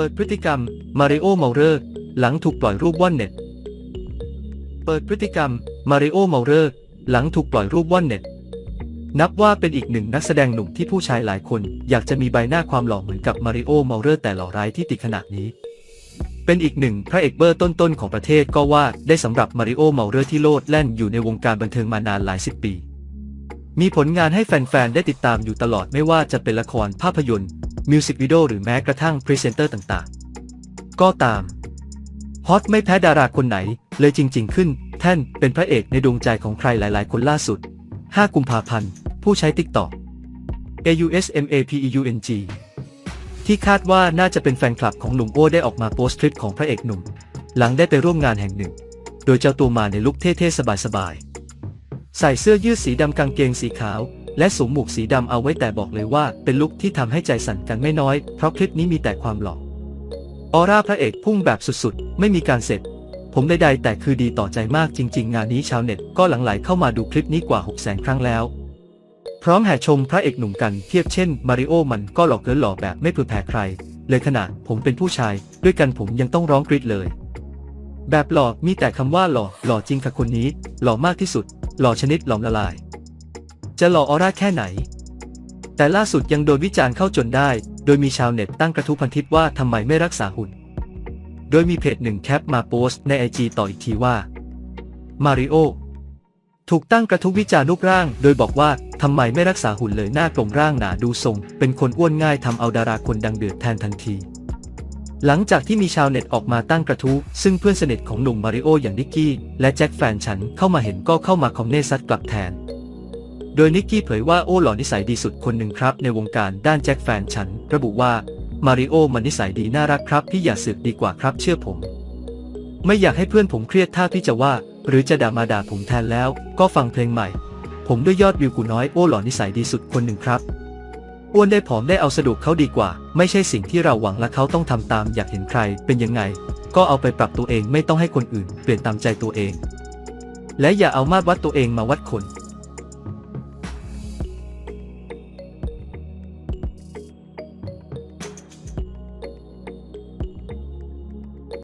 เปิดพฤติกรรม มาริโอเมาเรอร์ หลังถูกปล่อยรูปว่อนเน็ต เปิดพฤติกรรม มาริโอเมาเรอร์ หลังถูกปล่อยรูปว่อนเน็ต นับว่าเป็นอีกหนึ่งนักแสดงหนุ่มที่ผู้ชายหลายคน อยากจะมีใบหน้าความหล่อเหมือนกับมาริโอเมาเรอร์แต่หล่อร้ายที่ติดขนาดนี้ เป็นอีกหนึ่งพระเอกเบอร์ต้นๆของประเทศก็ว่าได้สำหรับมาริโอเมาเรอร์ที่โลดแล่นอยู่ในวงการบันเทิงมานานหลายสิบปีมีผลงานให้แฟน ๆ ได้ติดตามอยู่ตลอดไม่ว่าจะเป็นละครภาพยนตร์ มิวสิกวิดีโอหรือแม้กระทั่งพรีเซนเตอร์ต่างๆ ก็ตาม ฮอตไม่แพ้ดาราคนไหน เลยจริง ๆ ขึ้น แท่นเป็นพระเอกในดวงใจของใครหลาย ๆ คนล่าสุด 5 กุมภาพันธ์ ผู้ใช้ TikTok AUSMAPEUNG ที่คาดว่าน่าจะเป็นแฟนคลับของหนุ่มโอ้ได้ออกมาโพสต์คลิปของพระเอกหนุ่ม หลังได้ไปร่วมงานแห่งหนึ่ง โดยเจ้าตัวมาในลุคเท่ ๆ สบาย ๆ ใส่เสื้อยืดสีดำกางเกงสีขาว และสวมหมวกสีดำเอาไว้แต่บอกเลยว่า เป็นลุคที่ทำให้ใจสั่นกันไม่น้อย เพราะคลิปนี้มีแต่ความหล่อออร่าพระเอกพุ่งแบบสุดๆ ไม่มีการเสร็จ ผมใดๆแต่คือดีต่อใจมากจริง ๆ งานนี้ชาวเน็ตก็หลั่งไหลเข้ามาดูคลิปนี้กว่า 6 0 0 0 0 0 ครั้งแล้ว พร้อมแห่ชมพระเอกหนุ่มกันเทียบเช่นมาริโอมันก็หลอกเกินหล่อแบบไม่เผื่อแผ่ใคร เลยขนาดผมเป็นผู้ชาย ด้วยกันผมยังต้องร้องกรีดเลยแบบหล่อมีแต่คำว่าหล่อ หล่อจริงค่ะคนนี้ หล่อมากที่สุด หล่อชนิดหลอมละลาย จะหล่อออร่าแค่ไหน แต่ล่าสุดยังโดนวิจารณ์เข้าจนได้ โดยมีชาวเน็ตตั้งกระทู้พันทิปว่าทำไมไม่รักษาหุ่น โดยมีเพจหนึ่งแคปมาโพสต์ในไอจีต่ออีกทีว่า มาริโอถูกตั้งกระทู้วิจารณ์รูปร่าง โดยบอกว่าทำไมไม่รักษาหุ่นเลยหน้ากลมร่างหนาดูทรง เป็นคนอ้วนง่ายทำเอาดาราคนดังเดือดแทนทันที หลังจากที่มีชาวเน็ตออกมาตั้งกระทู้ซึ่งเพื่อนสนิทของหนุ่มมาริโออย่างนิกกี้ และแจ็คแฟนฉันเข้ามาเห็นก็เข้ามาคอมเมนต์ซัดกลับแทน โดยนิกกี้เผยว่าโอ้หล่อนิสัยดีสุดคนหนึ่งครับ ในวงการด้านแจ็คแฟนฉัน ระบุว่ามาริโอมันนิสัยดีน่ารักครับ พี่อย่าสึกดีกว่าครับเชื่อผม ไม่อยากให้เพื่อนผมเครียดถ้าพี่จะว่า หรือจะด่ามาด่าผมแทนแล้ว ก็ฟังเพลงใหม่ ผมด้วยยอดวิวกูน้อยโอ้หล่อนิสัยดีสุดคนหนึ่งครับอ้วนได้ผอมได้เอาสะดวกเขาดีกว่า ไม่ใช่สิ่งที่เราหวังและเขาต้องทำตามอยากเห็นใครเป็นยังไง ก็เอาไปปรับตัวเองไม่ต้องให้คนอื่น เปลี่ยนตามใจตัวเอง และอย่าเอามาตรวัดตัวเองมาวัดคน